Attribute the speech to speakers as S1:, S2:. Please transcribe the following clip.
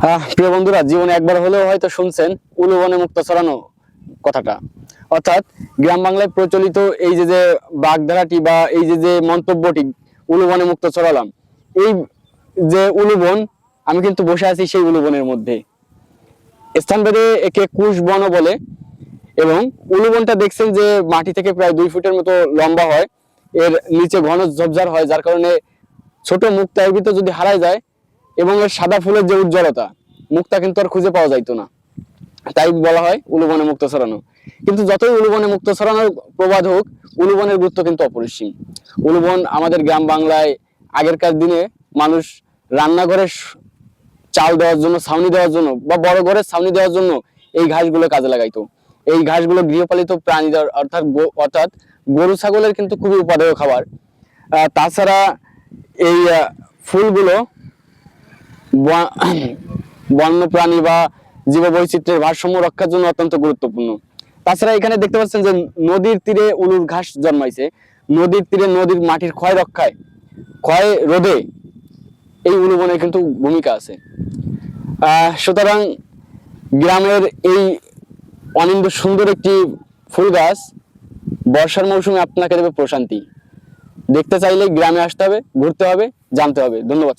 S1: প্রিয় বন্ধুরা, জীবনে একবার হলেও হয়তো শুনছেন উলুবনে মুক্ত ছড়ানো কথাটা। অর্থাৎ গ্রাম বাংলায় প্রচলিত এই যে যে বাগধারাটি বা এই যে যে মন্তব্যটি, উলুবনে মুক্ত ছড়ালাম, এই যে উলুবন, আমি কিন্তু বসে আছি সেই উলুবনের মধ্যে। স্থানভেদে একে কুশ বনও বলে এবং উলুবনটা দেখছেন যে মাটি থেকে প্রায় দুই ফুটের মতো লম্বা হয়, এর নিচে ঘন ঝোপঝাড় হয়, যার কারণে ছোট মুক্তা এর ভিতর যদি হারায় যায় এবং এর সাদা ফুলের যে উজ্জ্বলতা মুক্তা কিন্তু আর খুঁজে পাওয়া যাইতো না। তাই বলা হয় উলুবনে মুক্ত ছড়ানো। কিন্তু যতই উলুবনে মুক্ত ছড়ানোর প্রবাদ হোক, উলুবনের গুরুত্ব কিন্তু অপরিসীম। উলুবন আমাদের গ্রাম বাংলায় আগেরকার দিনে মানুষ রান্নাঘরে চাল দেওয়ার জন্য, ছাউনি দেওয়ার জন্য বা বড় ঘরের ছাউনি দেওয়ার জন্য এই ঘাসগুলো কাজে লাগাইতো। এই ঘাসগুলো গৃহপালিত প্রাণীদের অর্থাৎ অর্থাৎ গরু, ছাগলের কিন্তু খুবই উপাদেয় খাবার। তাছাড়া এই ফুলগুলো ব- বন্য প্রাণী বা জীববৈচিত্র্যের ভারসাম্য রক্ষার জন্য অত্যন্ত গুরুত্বপূর্ণ। তাছাড়া এখানে দেখতে পাচ্ছেন যে নদীর তীরে উলুর ঘাস জন্মাইছে। নদীর তীরে নদীর মাটির ক্ষয় রক্ষায়, ক্ষয় রোধে এই উলুবনের কিন্তু ভূমিকা আছে। সুতরাং গ্রামের এই অনিন্দ সুন্দর একটি ফুল গাছ বর্ষার মৌসুমে আপনাকে দেবে প্রশান্তি। দেখতে চাইলে গ্রামে আসতে হবে, ঘুরতে হবে, জানতে হবে। ধন্যবাদ